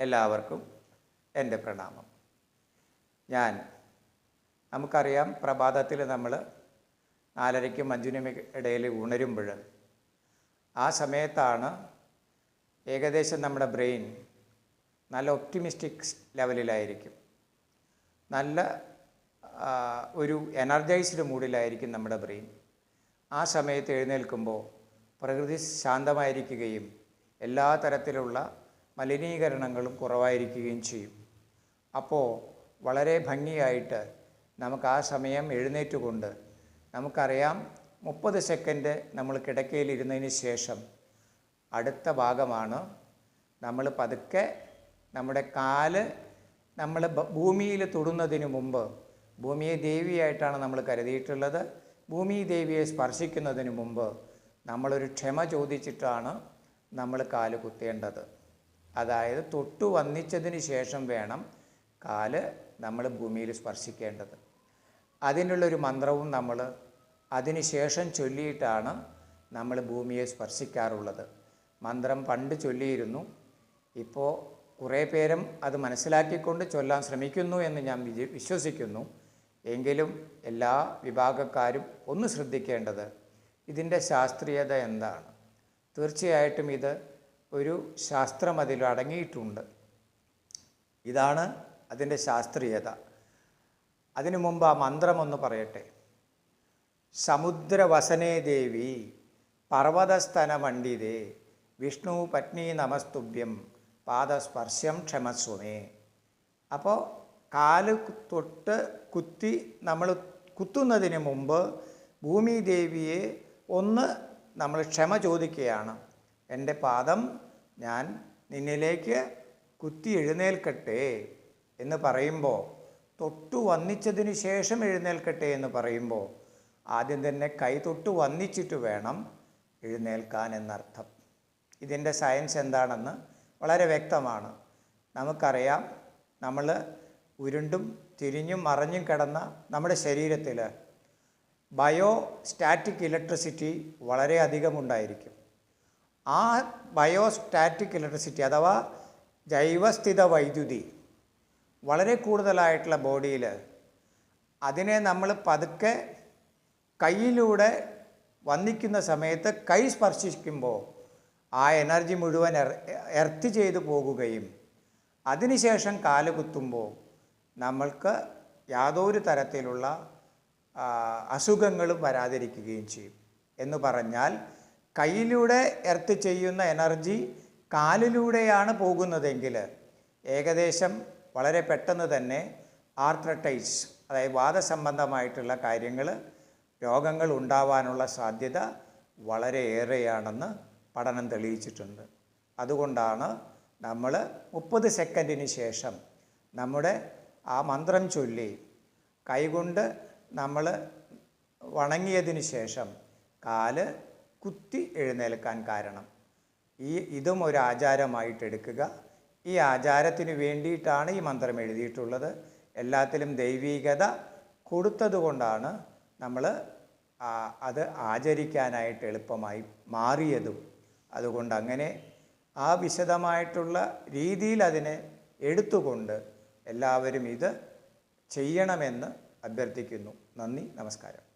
എല്ലാവർക്കും എന്റെ പ്രണാമം. ഞാൻ നമുക്കറിയാം പ്രഭാതത്തിൽ നമ്മൾ നാലരയ്ക്കും അഞ്ചിനും ഇടയിൽ ഉണരുമ്പോൾ ആ സമയത്താണ് ഏകദേശം നമ്മുടെ ബ്രെയിൻ നല്ല ഒപ്റ്റിമിസ്റ്റിക് ലെവലിലായിരിക്കും. നല്ല ഒരു എനർജൈസ്ഡ് മൂഡിലായിരിക്കും നമ്മുടെ ബ്രെയിൻ. ആ സമയത്ത് എഴുന്നേൽക്കുമ്പോൾ പ്രകൃതി ശാന്തമായിരിക്കുകയും എല്ലാ തരത്തിലുള്ള മലിനീകരണങ്ങളും കുറവായിരിക്കുകയും ചെയ്യും. അപ്പോൾ വളരെ ഭംഗിയായിട്ട് നമുക്ക് ആ സമയം എഴുന്നേറ്റുകൊണ്ട് നമുക്കറിയാം മുപ്പത് സെക്കൻഡ് നമ്മൾ കിടക്കയിലിരുന്നതിന് ശേഷം അടുത്ത ഭാഗമാണ് നമ്മൾ പതുക്കെ നമ്മുടെ കാൽ നമ്മൾ ഭൂമിയിൽ തൊടുന്നതിന് മുമ്പ് ഭൂമിയെ ദേവിയായിട്ടാണ് നമ്മൾ കരുതിയിട്ടുള്ളത്. ഭൂമി ദേവിയെ സ്പർശിക്കുന്നതിന് മുമ്പ് നമ്മളൊരു ക്ഷമ ചോദിച്ചിട്ടാണ് നമ്മൾ കാൽ കുത്തേണ്ടത്. അതായത് തൊട്ടു വന്നിച്ചതിന് ശേഷം വേണം കാൽ നമ്മൾ ഭൂമിയിൽ സ്പർശിക്കേണ്ടത്. അതിനുള്ളൊരു മന്ത്രവും നമ്മൾ അതിനുശേഷം ചൊല്ലിയിട്ടാണ് നമ്മൾ ഭൂമിയെ സ്പർശിക്കാറുള്ളത്. മന്ത്രം പണ്ട് ചൊല്ലിയിരുന്നു. ഇപ്പോൾ കുറേ പേരും അത് മനസ്സിലാക്കിക്കൊണ്ട് ചൊല്ലാൻ ശ്രമിക്കുന്നു എന്ന് ഞാൻ വിശ്വസിക്കുന്നു. എങ്കിലും എല്ലാ വിഭാഗക്കാരും ഒന്ന് ശ്രദ്ധിക്കേണ്ടത് ഇതിന്റെ ശാസ്ത്രീയത എന്താണ്? തീർച്ചയായിട്ടും ഇത് ഒരു ശാസ്ത്രം അതിൽ അടങ്ങിയിട്ടുണ്ട്. ഇതാണ് അതിന്റെ ശാസ്ത്രീയത. അതിനു മുമ്പ് ആ മന്ത്രമൊന്ന് പറയട്ടെ. സമുദ്രവസനേ ദേവി പർവതസ്തന മണ്ഡിതേ വിഷ്ണു പത്നി നമസ്തുഭ്യം പാദസ്പർശം ക്ഷമസ്വമേ അപ്പോൾ കാൽ തൊട്ട് കുത്തി നമ്മൾ കുത്തുന്നതിന് മുമ്പ് ഭൂമി ദേവിയെ ഒന്ന് നമ്മൾ ക്ഷമ ചോദിക്കുകയാണ്. എന്റെ പാദം ഞാൻ നിന്നിലേക്ക് കുത്തി എഴുന്നേൽക്കട്ടെ എന്ന് പറയുമ്പോൾ തൊട്ടു വന്നിച്ചതിന് ശേഷം എഴുന്നേൽക്കട്ടെ എന്ന് പറയുമ്പോൾ ആദ്യം തന്നെ കൈ തൊട്ട് വന്നിച്ചിട്ട് വേണം എഴുന്നേൽക്കാൻ എന്നർത്ഥം. ഇതിന്റെ സയൻസ് എന്താണെന്ന് വളരെ വ്യക്തമാണ്. നമുക്കറിയാം നമ്മൾ ഉരുണ്ടും തിരിഞ്ഞും മറിഞ്ഞും കിടന്ന നമ്മുടെ ശരീരത്തിൽ ബയോ സ്റ്റാറ്റിക് ഇലക്ട്രിസിറ്റി വളരെയധികം ഉണ്ടായിരിക്കും. ആ ബയോസ്റ്റാറ്റിക് ഇലക്ട്രിസിറ്റി അഥവാ ജൈവസ്ഥിത വൈദ്യുതി വളരെ കൂടുതലായിട്ടുള്ള ബോഡിയിൽ അതിനെ നമ്മൾ പതുക്കെ കയ്യിലൂടെ വന്നിക്കുന്ന സമയത്ത് കൈ സ്പർശിക്കുമ്പോൾ ആ എനർജി മുഴുവൻ എർ എർത്ത് ചെയ്തു പോകുകയും അതിനുശേഷം കാൽ കുത്തുമ്പോൾ നമ്മൾക്ക് യാതൊരു തരത്തിലുള്ള അസുഖങ്ങളും വരാതിരിക്കുകയും ചെയ്യും. എന്ന് പറഞ്ഞാൽ കയ്യിലൂടെ എർത്ത് ചെയ്യുന്ന എനർജി കാലിലൂടെയാണ് പോകുന്നതെങ്കിൽ ഏകദേശം വളരെ പെട്ടെന്ന് തന്നെ ആർത്രട്ടൈസ് അതായത് വാദസംബന്ധമായിട്ടുള്ള കാര്യങ്ങൾ രോഗങ്ങൾ ഉണ്ടാവാനുള്ള സാധ്യത വളരെ ഏറെയാണെന്ന് പഠനം തെളിയിച്ചിട്ടുണ്ട്. അതുകൊണ്ടാണ് നമ്മൾ മുപ്പത് സെക്കൻഡിന് ശേഷം നമ്മുടെ ആ മന്ത്രം ചൊല്ലി കൈകൊണ്ട് നമ്മൾ വണങ്ങിയതിന് ശേഷം കാൽ കുത്തി എഴുന്നേൽക്കാൻ കാരണം. ഈ ഇതും ഒരു ആചാരമായിട്ട് എടുക്കുക. ഈ ആചാരത്തിന് വേണ്ടിയിട്ടാണ് ഈ മന്ത്രം എഴുതിയിട്ടുള്ളത്. എല്ലാത്തിലും ദൈവീകത കൊടുത്തതുകൊണ്ടാണ് നമ്മൾ അത് ആചരിക്കാനായിട്ട് എളുപ്പമായി മാറിയതും. അതുകൊണ്ട് അങ്ങനെ ആ വിശദമായിട്ടുള്ള രീതിയിൽ അതിനെ എടുത്തുകൊണ്ട് എല്ലാവരും ഇത് ചെയ്യണമെന്ന് അഭ്യർത്ഥിക്കുന്നു. നന്ദി നമസ്കാരം.